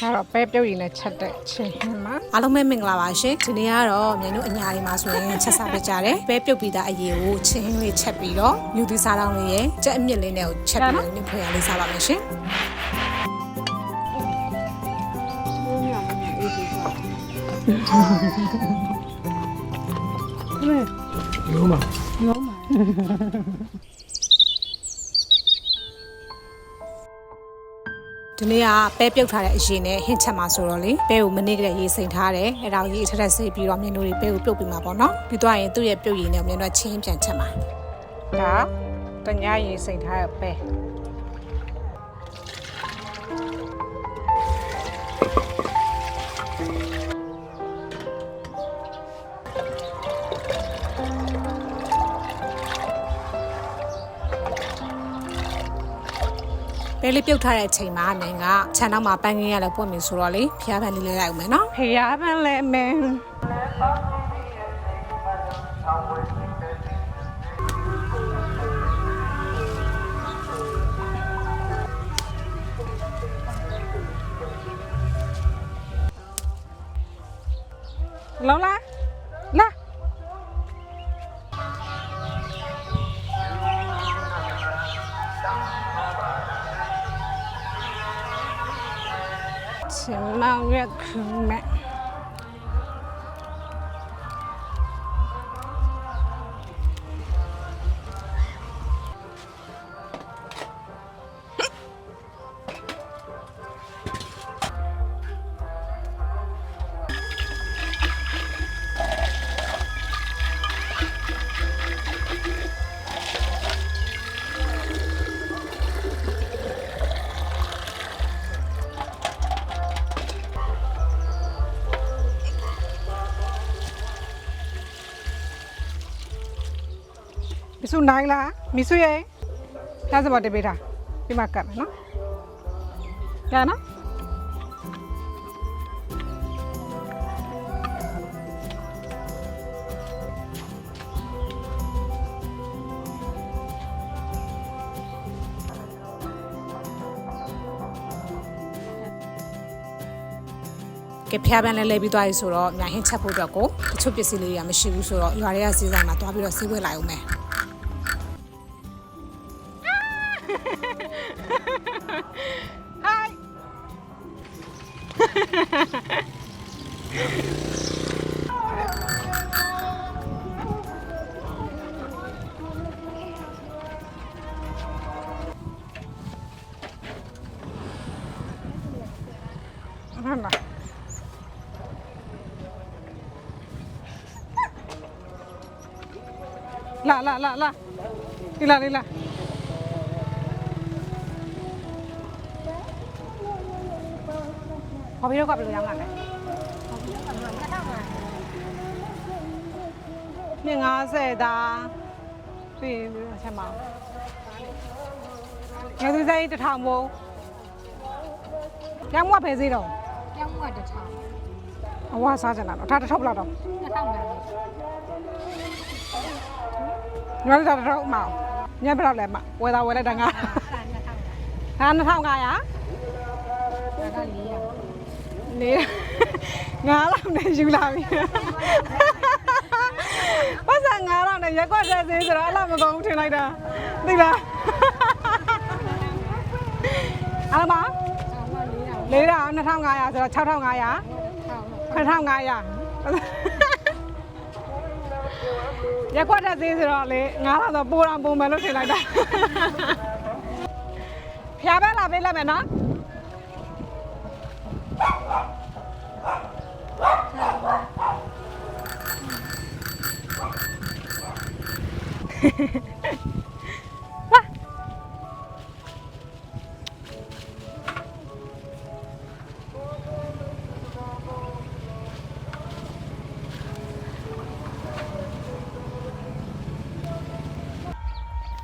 ဒါတော့ပဲပြုတ်ရည်နဲ့ချက်တဲ့ချင်းဟင်းမှာအားလုံးပဲမင်္ဂလာပါရှင်ဒီနေ့ကတော့မြန်တို့အညာတွေမှာဆိုရင်ချက်စားပြကြတယ်ပဲပြုတ်ပြီးသားအရေကိုချင်းဟင်းလေးချက်ပြီးတော့မြူသီးစားတောင်းလေးရဲ့ကြက်အမြင့်လေးနဲ့ကိုချက်ပြီးတော့ညဖွေရလေးစားပါမယ်ရှင်လုံးပါ ဒီနေ့ကပဲပြုတ်ထားတဲ့အရေနဲ့ဟင်းချက်မှာဆိုတော့လေပဲကိုမနေ့ကတည်းကရေစိမ်ထားတယ်အဲ့ဒါကိုရေထက်ထက်စိတ်ပြီးတော့မြန်တို့တွေပဲကိုပြုတ်ပြီးမှာပေါ့နော်ပြီးတော့ရင်သူ့ရဲ့ပြုတ်ရည်နဲ့မြန်တို့ချင်းပြန်ချက်မှာဒါတ냐ရည်စိတ်ထားရပဲ ပဲလေးပြုတ်ထားတဲ့အချိန်မှာမြန်ကခြံနောက်မှာပန်းကင်းရလည်းပွင့်ပြီဆိုတော့လေဖျားပန်းလေးလေးလိုက်အောင်မယ်နော်ဖျားပန်းလဲမင်းလောလာလာ ချင်မောင်ရ စုနိုင်လားမစုရဲ့ဒါစပါတပေးတာဒီမှာကတ်မယ်နော်ရနော်ကဲဖျားပန်းလဲလဲပြီးသွားပြီဆိုတော့ညာဟင်းချက်ဖို့အတွက်ကိုတချို့ပစ္စည်းလေးတွေကမရှိဘူးဆိုတော့ရွာတွေကစီးဆိုင်မှာတွားပြီးတော့စီးဝဲလိုက်အောင်မယ် ဟိုင်းဟမ်လားလာလာလာ လာဒီလာဒီလာခေါ်ပြီးတော့ကဘယ်လိုရောင်းလာလဲမြင့်90ဒါပြီးပြီးတော့ချက်မအောင်ငယ်သူစိတ်တစ်ထောင်မို့ကျောင်းမဖယ်သေးတော့ကျောင်းကတစ်ထောင်အဝါစားကြတာတော့ဒါတစ်ထောက်ဘယ်လောက်တော့တစ်ထောင်ပဲညောတာတစ်ထောက်မအောင်ညဘယ်လောက်လဲမဝယ်တာဝယ်လိုက်တာငါအဲ့ဒါနှစ်ထောင်ဟာ2500ဒါကလေးရ နေငါးလောက်နဲ့ယူလာပြီပတ်စံငါးလောက်နဲ့ရက်ကွက်တဲ့သေးဆိုတော့အလားမကောင်းဘူးထင်လိုက်တာသိလားအားမဆောင်းမလေးတောင်လေးတာ2500ဆိုတော့6500ထောင်9500ရက်ကွက်တဲ့သေးဆိုတော့လေ9000တော့ပိုးတော့ပုံမယ်လို့ထင်လိုက်တာဖျားပဲလာပေးလိုက်မယ်နော်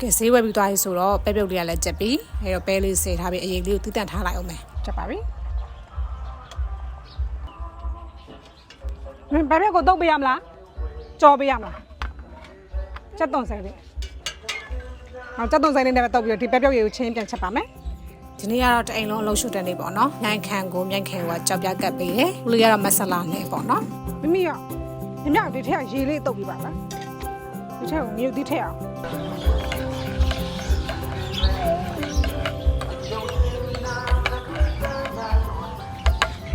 ကဲဈေးဝယ်ပြီးသွားပြီဆိုတော့ပဲပြုတ်လေးကလည်းကြက်ပြီးအဲတော့ပဲလေးစေထားပြီးအရေးလေးကိုတီးတန့်ထားလိုက်အောင်မယ်ချက်ပါပြီမင်းဘာပြကိုတုတ်ပေးရမလားကြော်ပေးရမလား ကြက်သွန်ဆိုင်လေးဟောကြက်သွန်ဆိုင်လေးနဲ့ပဲတောက်ပြီးတော့ဒီပဲပြောက်ရည်ကိုချင်းပြန်ချက်ပါမယ်ဒီနေ့ကတော့တအိမ်လုံးအလုပ်ရှုတဲ့နေ့ပေါ့နော်။နိုင်ခံကိုမြိုင်ခံကကြောက်ပြကတ်ပေးတယ်။လူရတော့မဆလာနဲ့ပေါ့နော်။မိမိရောမြမြဒီထက်ရေလေးတုပ်ပြပါလား။ဒီထက်ကိုမြုပ်ဒီထက်အောင်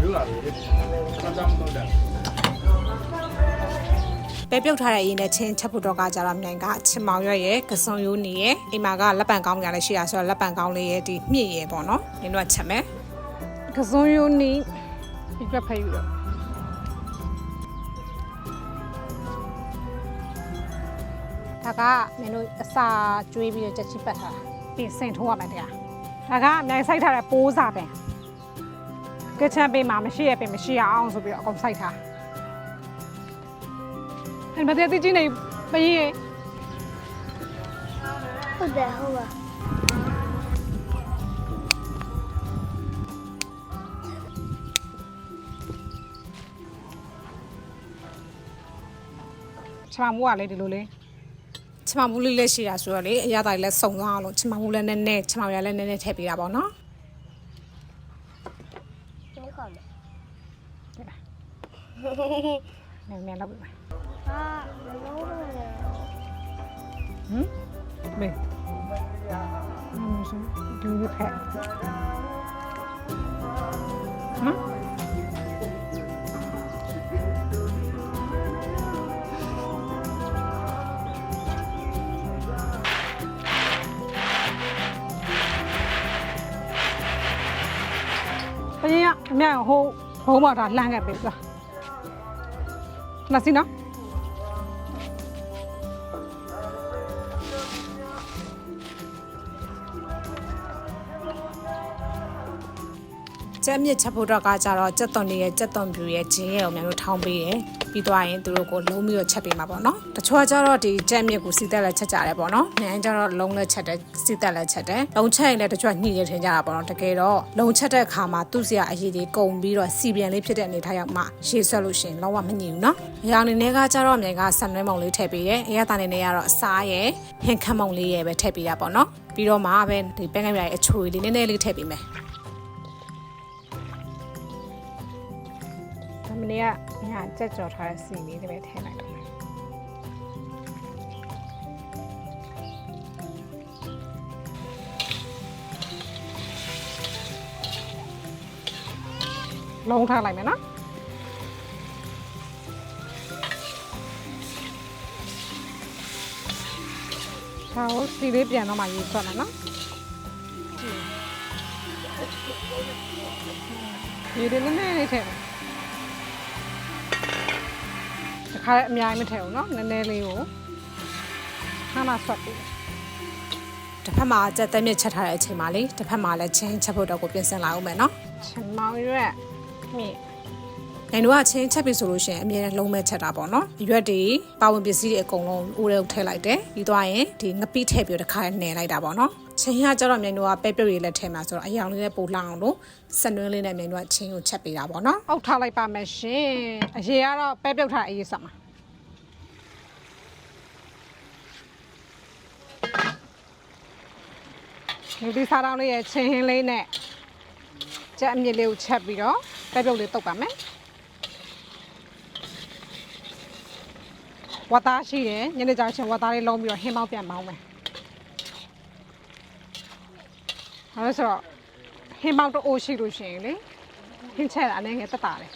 လူလာလေစမ်းစမ်းတော့တယ် ပဲပြုတ်ထားတဲ့အရင်နဲ့ချင်းချက်ဖို့တော့ကကြတော့မြိုင်ကချင်မောင်ရွက်ရဲ့ကစုံရိုးနေရဲ့အိမ်မှာကလက်ပံကောင်းကြလည်းရှိရဆိုတော့လက်ပံကောင်းလေးရဲ့ဒီမြင့်ရဲ့ပေါ့နော်။နင်တို့ကချက်မယ်ကစုံယိုနီဒီကဖဲယူတော့ဒါကမင်းတို့အစာကျွေးပြီးတော့ချက်ချစ်ပတ်ထားတာပြင်ဆင်ထိုးရမယ်တရားဒါကအမြိုင်ဆိုင်ထားတဲ့ပိုးစာပင်ကချမ်းပေးမှာမရှိရပင်မရှိရအောင်ဆိုပြီးတော့အကုန်စိုက်ထား အဲ့မတဲ့တိချင်းနေမကြီးရေဟုတ်တယ်ဟုတ်ပါချမမိုးကလေဒီလိုလေ။ချင်မောင်မူလေးလည်းရှိရဆိုတော့လေအရသာလေးလည်းစုံသွားအောင်လို့ချင်မောင်မူလည်းနည်းနည်းချင်မောင်ရလည်းနည်းနည်းထည့်ပေးတာပေါ့နော်။ဒီခေါ်မယ်နည်းနည်းလောက်ပြီ ဟာလုံးဝလေဟမ်မေးမမစဒီလိုဖက်ဟမ်ဘယ်ရအမြဟိုဘုံမှာဒါလှမ်းခဲ့ပြီလားမစီနော် ကျက်မြစ်ချက်ဖို့တော့ကကြတော့ကြက်သွန်တွေရဲ့ကြက်သွန်ပြူရဲ့ဂျင်းရဲ့ကိုမြန်တို့ထောင်းပေးတယ်ပြီးသွားရင်သူတို့ကိုလုံးပြီးတော့ချက်ပေးမှာပေါ့နော်တချို့ကကြတော့ဒီကြက်မြစ်ကိုစီတက်လက်ချက်ကြတယ်ပေါ့နော်မြန်ကြတော့လုံးလက်ချက်တယ်စီတက်လက်ချက်တယ်လုံးချက်ရင်လည်းတချို့ကညှိရထင်ကြတာပေါ့နော်တကယ်တော့လုံးချက်တဲ့အခါမှာသူ့စီကအရေးကြီးကုန်ပြီးတော့စီပြန်လေးဖြစ်တဲ့အနေထားရောက်မှရှေ့ဆွဲလို့ရှိရင်လုံးဝမညှိဘူးနော်အရောင်နေနဲ့ကကြတော့မြန်ကဆန်နွဲမုံလေးထည့်ပေးတယ်အရသာနေနဲ့ကတော့အစားရဲ့ဟင်ခမ်းမုံလေးရဲ့ပဲထည့်ပေးတာပေါ့နော်ပြီးတော့မှပဲဒီပဲငယ်ပြရဲ့အချိုလေးနည်းနည်းလေးထည့်ပေးမယ် မနေ့ကညာကြက်ကြော်ထားတဲ့စီလေးတွေပဲထည့်လိုက်တော့မယ်လုံးထားလိုက်မယ်နော်ဒါကိုစီလေးပြန်တော့မှရေးဆွတ်မယ်နော်ဒီဒီနည်းနည်းလေးထည့် မယ် တခါအများကြီးမထည့်ဘူးเนาะနည်းနည်းလေးကိုခဏဆွတ်ပြီး တစ်ဖက်မှာကြက်သက်မြစ်ချက်ထားတဲ့အချိန်မှာလေတစ်ဖက်မှာလည်းချင်းချက်ဖို့တော့ကိုပြင်ဆင်လာအောင်မယ်နော် ချင်မောင်ရွက်မြင့် ။ နိုင်တို့ကချင်းချက်ပြီဆိုလို့ရှိရင်အမြဲတမ်းလုံးမဲ့ချက်တာပေါ့နော်။ရွက်တွေပါဝင်ပစ္စည်းတွေအကုန်လုံးဦးရဲထည့်လိုက်တယ်။ပြီးသွားရင်ဒီငပိထည့်ပြီးတော့တစ်ခါနှယ်လိုက်တာပေါ့နော်။ချင်းကကြတော့မြိုင်တို့ကပဲပြုတ်ရည်လက်ထည့်မှာဆိုတော့အယောင်လေးနဲ့ပိုလှအောင်လို့စနွင်းလေးနဲ့မြိုင်တို့ကချင်းကိုချက်ပေးတာပေါ့နော်အောက်ထားလိုက်ပါမယ်ရှင်အရေကတော့ပဲပြုတ်ထားအရေးဆက်မှာဒီစားတောင်းလေးရဲ့ချင်းဟင်းလေးနဲ့ကြက်အမြစ်လေးကိုချက်ပြီးတော့ပဲပြုတ်လေးတုပ်ပါမယ် ဝတ်သားရှိတယ်ညနေကျချင်းဝတ်သားလေးလုံးပြီးတော့ဟင်းပေါင်းပြန်ပေါင်းမယ်အဲဒါဆိုတော့ဟင်းပေါင်းတအိုးရှိလို့ရှိရင်လေဟင်းချက်တာအနေငယ်တက်တာလေ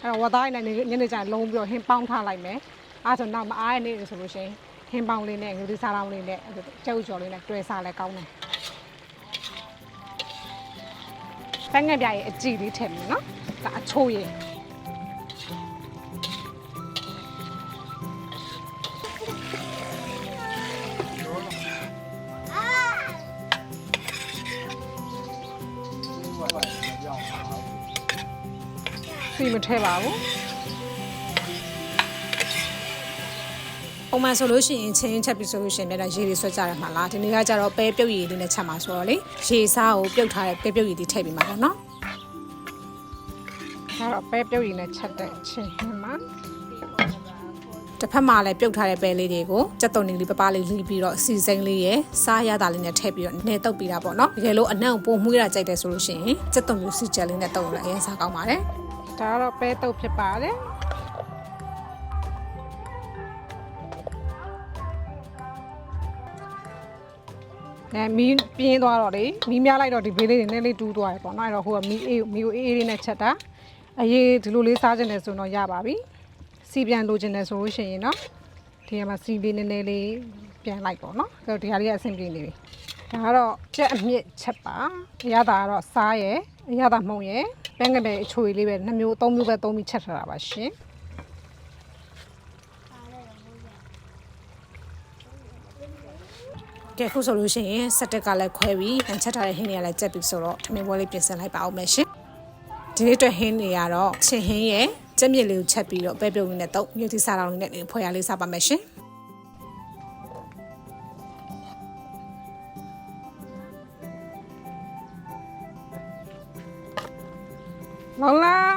အဲ့တော့ဝတ်သားနဲ့ညနေကျရင်လုံးပြီးတော့ဟင်းပေါင်းထားလိုက်မယ်အဲဒါဆိုနောက်မအားရနေလို့ဆိုလို့ရှိရင်ဟင်းပေါင်းလေးနဲ့ငွေဒီစားတောင်းလေးနဲ့ကျုပ်ကျော်လေးနဲ့တွဲစားလဲကောင်းတယ်တန်းငယ်ပြရဲ့အကြည့်လေးထည့်မယ်နော်ဒါအချိုးရည် စီမထဲပါဘူးပုံမှန်ဆိုလို့ရှိရင်ချင်းချက်ပြီဆိုလို့ရှိရင်လည်းရေတွေဆွဲကြရမှာလားဒီနေ့ကကြတော့ပဲပြုတ်ရည်လေးနဲ့ချက်မှာဆိုတော့လေရေစားကိုပြုတ်ထားတဲ့ပဲပြုတ်ရည်တွေထည့်ပေးမှာပေါ့နော်ဒါတော့ပဲပြုတ်ရည်နဲ့ချက်တဲ့ချင်းဟင်းမှာတစ်ဖက်မှာလည်းပြုတ်ထားတဲ့ပဲလေးတွေကိုကြက်သွန်လေးပပလေးလှီးပြီးတော့စီစိမ့်လေးရဲ့စားရတာလေးနဲ့ထည့်ပြီးတော့နေတုပ်ပေးတာပေါ့နော်တကယ်လို့အနံ့ကိုပိုမှုရတာကြိုက်တယ်ဆိုလို့ရှိရင်ကြက်သွန်မျိုးစီချက်လေးနဲ့တုပ်လို့လည်းအရင်စားကောင်းပါတယ် ဒါကတော့ပဲတုပ်ဖြစ်ပါတယ်အဲမီးပြင်းသွားတော့လေမီးများလိုက်တော့ဒီဘေးလေးတွေနဲ့လေးတူးသွားရပေါ့နော်အဲ့တော့ဟိုကမီးအေးမီးကိုအေးအေးလေးနဲ့ချက်တာအရေးဒီလိုလေးစားခြင်းနဲ့ဆိုတော့ရပါပြီစီပြန်လိုခြင်းနဲ့ဆိုလို့ရှိရင်တော့ဒီမှာစီလေးနည်းနည်းလေးပြန်လိုက်ပေါ့နော်အဲ့တော့ဒီဟာလေးကအဆင်ပြေနေပြီဒါကတော့ကြက်အမြင့်ချက်ပါရတာကတော့စားရယ် ရသာမှုံရယ်ပန်းကလေးအချွေလေးပဲနှစ်မျိုးသုံးမျိုးပဲသုံးပြီးချက်ထားတာပါရှင်ကဲခုဆိုလို့ရှိရင်စက်တက်ကလည်းခွဲပြီးဟန်ချက်ထားတဲ့ဟင်းတွေကလည်းကြက်ပြီးဆိုတော့ထမင်းပွဲလေးပြင်ဆင်လိုက်ပါအောင်မယ်ရှင်ဒီနေ့အတွက်ဟင်းတွေကတော့ချင်းဟင်းရဲ့ကြက်မြစ်လေးကိုချက်ပြီးတော့ပဲပြုတ်လေးနဲ့တော့မြုပ်သီးစားတောင်လေးနဲ့ဖွဲ့ရလေးစားပါမယ်ရှင် လောင်းလောင်း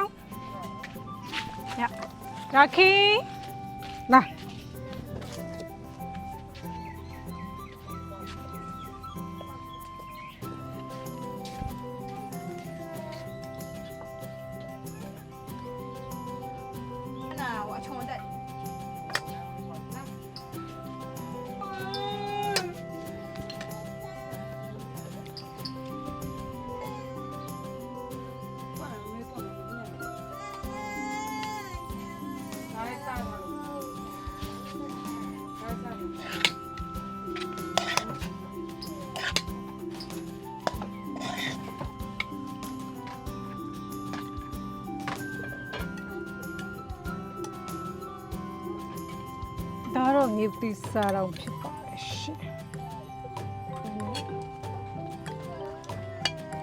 ဒါတော့မြေတီစားတော့ဖြစ်ပါရဲ့ရှင်။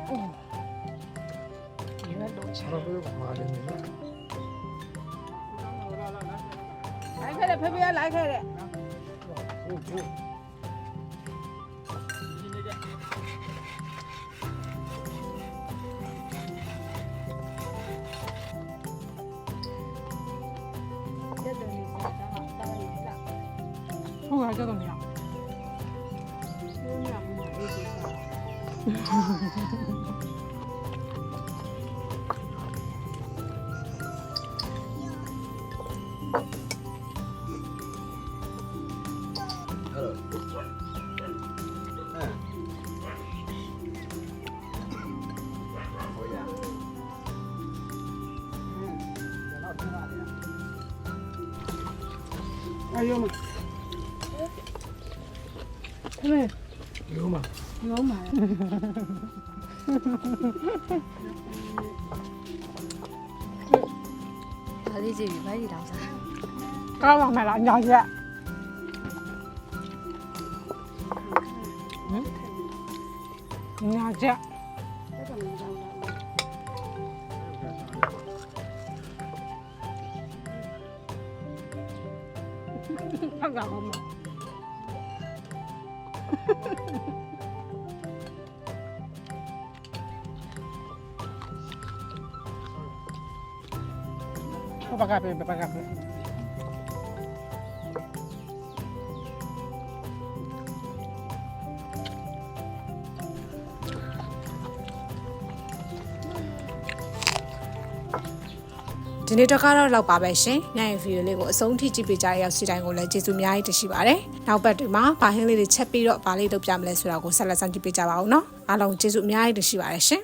အိုးဒီလိုတော့ချာဘာလို့မာနေလဲလိုက်ခဲ့တယ်ဖေဖေကလိုက်ခဲ့တယ် ဟုတ်ကဲ့ကြတော့မရအဲ့တော့ဟိုရနောက်ထပ်ရတယ်အယော မဟဲ့ရောမလုံးပါဒါလေးကြည့်ပြီးဘာကြီးတောင်းစားကောင်းပါမလားညာရက်ဟမ်ညာချက် ကပဲဘာကပဲဒီနေ့တော့ကတော့လောက်ပါပဲရှင်ညရဲ့ဗီဒီယိုလေးကိုအဆုံးထိကြည့်ပေးကြတဲ့ရောက်စီတိုင်းကိုလည်းကျေးဇူးအများကြီးတင်ရှိပါတယ်နောက်ပတ်တွေမှာဘာဟင်းလေးတွေချက်ပြီးတော့ဘာလေးလုပ်ပြမလဲဆိုတာကိုဆက်လက်ဆောင်ကြည့်ပေးကြပါဦးနော်အားလုံးကျေးဇူးအများကြီးတင်ရှိပါတယ်ရှင်